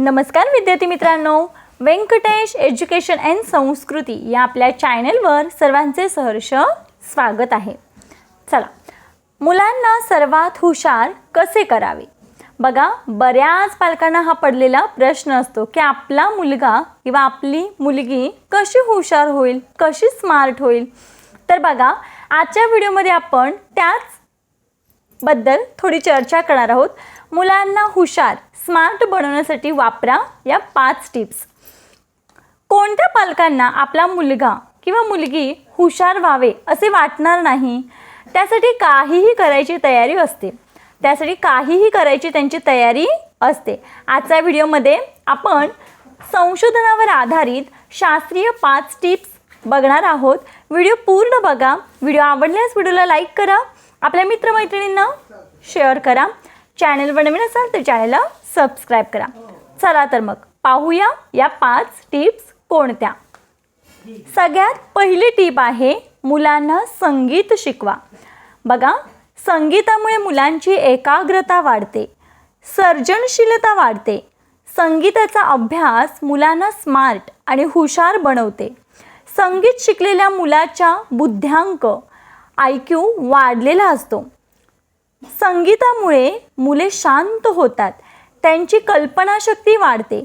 नमस्कार विद्यार्थी मित्रांनो. व्यंकटेश एज्युकेशन अँड संस्कृती या आपल्या चॅनलवर सर्वांचे सहर्ष स्वागत आहे. चला मुलांना सर्वात हुशार कसे करावे? बघा बऱ्याच पालकांना हा पडलेला प्रश्न असतो की आपला मुलगा किंवा आपली मुलगी कशी हुशार होईल कशी स्मार्ट होईल? तर बघा आजच्या व्हिडिओमध्ये आपण त्याच बद्दल थोडी चर्चा करणार आहोत. मुलांना हुशार स्मार्ट बनवण्यासाठी वापरा या पाच टिप्स कोणत्या पालकांना आपला मुलगा किंवा मुलगी हुशार व्हावे असे वाटणार नाही? त्यासाठी काहीही करायची तयारी असते. त्यासाठी काहीही करायची त्यांची तयारी असते. आजच्या व्हिडिओमध्ये आपण संशोधनावर आधारित शास्त्रीय पाच टिप्स बघणार आहोत. व्हिडिओ पूर्ण बघा. व्हिडिओ आवडल्यास व्हिडिओला लाईक करा. आपल्या मित्रमैत्रिणींना शेअर करा. चॅनलवर नवीन असाल तर चॅनलला सबस्क्राईब करा. चला तर मग पाहूया या पाच टिप्स कोणत्या? सगळ्यात पहिली टीप आहे मुलांना संगीत शिकवा. बघा संगीतामुळे मुलांची एकाग्रता वाढते सर्जनशीलता वाढते संगीताचा अभ्यास मुलांना स्मार्ट आणि हुशार बनवते. संगीत शिकलेल्या मुलाच्या बुद्ध्यांक आय क्यू वाढलेला असतो. संगीतामुळे मुले शांत होतात. त्यांची कल्पनाशक्ती वाढते.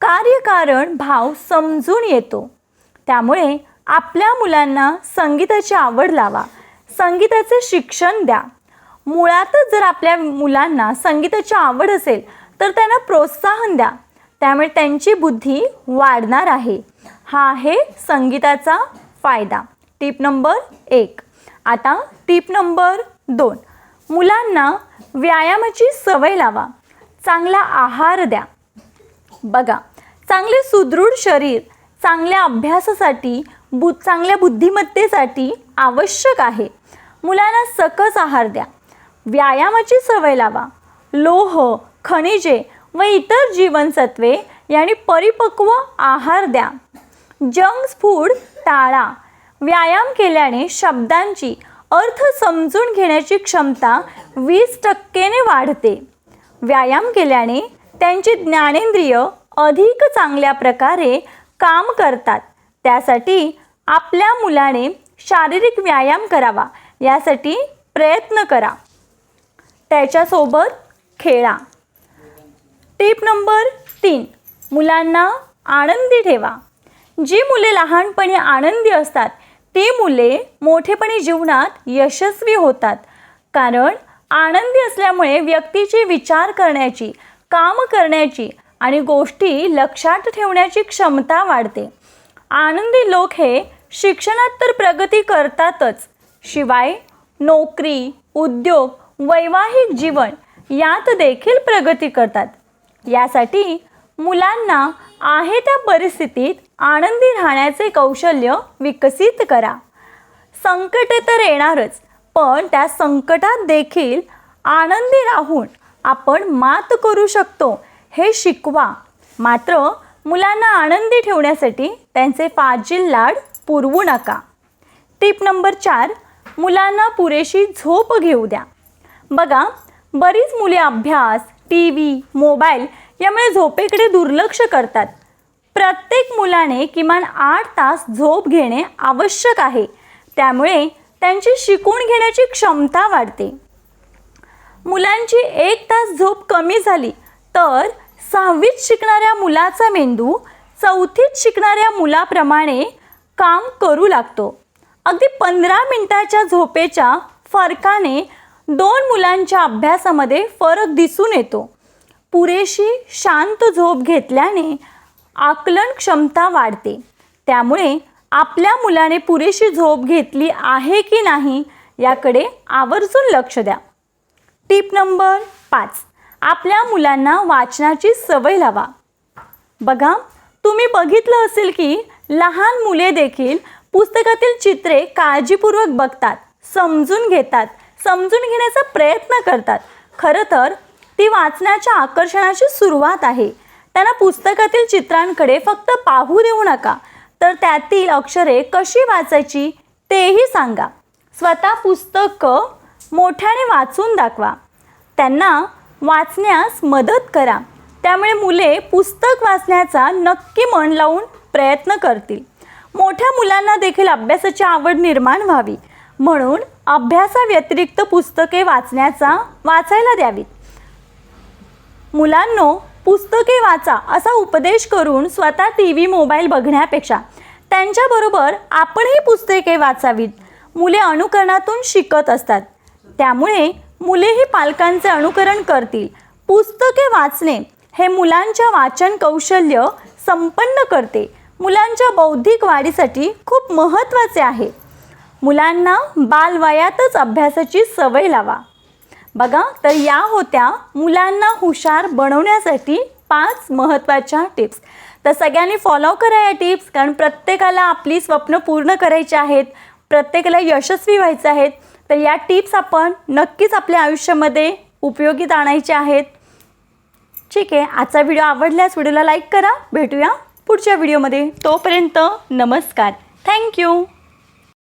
कार्यकारण भाव समजून येतो. त्यामुळे आपल्या मुलांना संगीताची आवड लावा. संगीताचे शिक्षण द्या. मुळातच जर आपल्या मुलांना संगीताची आवड असेल तर त्यांना प्रोत्साहन द्या. त्यामुळे त्यांची बुद्धी वाढणार आहे. हा आहे संगीताचा फायदा. टीप नंबर एक. आता टीप नंबर दोन. मुलांना व्यायामाची सवय लावा. चांगला आहार द्या. बघा चांगले सुदृढ शरीर चांगल्या अभ्यासासाठी बु चांगल्या बुद्धिमत्तेसाठी आवश्यक आहे. मुलांना सकस आहार द्या. व्यायामाची सवय लावा. लोह खनिजे व इतर जीवनसत्वे यांनी परिपक्व आहार द्या. जंक्स फूड टाळा. व्यायाम केल्याने शब्दांची अर्थ समजून घेण्याची क्षमता वीस टक्केने वाढते. व्यायाम केल्याने त्यांची ज्ञानेंद्रिय अधिक चांगल्या प्रकारे काम करतात. त्यासाठी आपल्या मुलाने शारीरिक व्यायाम करावा यासाठी प्रयत्न करा. त्याच्यासोबत खेळा. टीप नंबर तीन मुलांना आनंदी ठेवा. जी मुले लहानपणी आनंदी असतात ती मुले मोठेपणी जीवनात यशस्वी होतात. कारण आनंदी असल्यामुळे व्यक्तीची विचार करण्याची काम करण्याची आणि गोष्टी लक्षात ठेवण्याची क्षमता वाढते. आनंदी लोक हे शिक्षणात तर प्रगती करतातच. शिवाय नोकरी उद्योग वैवाहिक जीवन यात देखील प्रगती करतात. यासाठी मुलांना आहे त्या परिस्थितीत आनंदी राहण्याचे कौशल्य विकसित करा. संकटे तर येणारच पण त्या संकटात देखील आनंदी राहून आपण मात करू शकतो हे शिकवा. मात्र मुलांना आनंदी ठेवण्यासाठी त्यांचे फाजील लाड पुरवू नका. टीप नंबर चार मुलांना पुरेशी झोप घेऊ द्या. बघा बरीच मुले अभ्यास टी व्ही मोबाईल यामुळे झोपेकडे दुर्लक्ष करतात. प्रत्येक मुलाने किमान आठ तास झोप घेणे आवश्यक आहे. त्यामुळे त्यांची शिकून घेण्याची क्षमता वाढते. मुलांची एक तास झोप कमी झाली तर सहावीत शिकणाऱ्या मुलाचा मेंदू चौथीत शिकणाऱ्या मुलाप्रमाणे काम करू लागतो. अगदी पंधरा मिनिटाच्या झोपेच्या फरकाने दोन मुलांच्या अभ्यासामध्ये फरक दिसून येतो. पुरेशी शांत झोप घेतल्याने आकलन क्षमता वाढते. त्यामुळे आपल्या मुलाने पुरेशी झोप घेतली आहे की नाही याकडे आवर्जून लक्ष द्या. टीप नंबर पाच. आपल्या मुलांना वाचनाची सवय लावा. बघा तुम्ही बघितलं असेल की लहान मुले देखील पुस्तकातील चित्रे काळजीपूर्वक बघतात समजून घेतात समजून घेण्याचा प्रयत्न करतात. खरं तर ती वाचण्याच्या आकर्षणाची सुरुवात आहे. त्यांना पुस्तकातील चित्रांकडे फक्त पाहू देऊ नका. तर त्यातील अक्षरे कशी वाचायची तेही सांगा. स्वतः पुस्तकं मोठ्याने वाचून दाखवा. त्यांना वाचण्यास मदत करा. त्यामुळे मुले पुस्तक वाचण्याचा नक्की मन लावून प्रयत्न करतील. मोठ्या मुलांना देखील अभ्यासाची आवड निर्माण व्हावी. म्हणून अभ्यासाव्यतिरिक्त पुस्तके वाचण्याचा वाचायला द्यावीत. मुलांनो पुस्तके वाचा असा उपदेश करून स्वतः टी व्ही मोबाईल बघण्यापेक्षा. त्यांच्याबरोबर आपणही पुस्तके वाचावीत. मुले अनुकरणातून शिकत असतात. त्यामुळे मुलेही पालकांचे अनुकरण करतील. पुस्तके वाचणे हे मुलांच्या वाचन कौशल्य संपन्न करते. मुलांच्या बौद्धिक वाढीसाठी खूप महत्त्वाचे आहे. मुलांना बालवयातच अभ्यासाची सवय लावा. बघा तर या होत्या मुलांना हुशार बनवण्यासाठी पाच महत्त्वाच्या टिप्स. तर सगळ्यांनी फॉलो करा या टिप्स कारण प्रत्येकाला आपली स्वप्न पूर्ण करायची आहेत प्रत्येकाला यशस्वी व्हायचं आहेत. तर या टिप्स आपण नक्कीच आपल्या आयुष्यामध्ये उपयोगीत आणायच्या आहेत. ठीक आहे आजचा व्हिडिओ आवडल्यास व्हिडिओला लाईक करा. भेटूया पुढच्या व्हिडिओमध्ये तोपर्यंत नमस्कार. थँक्यू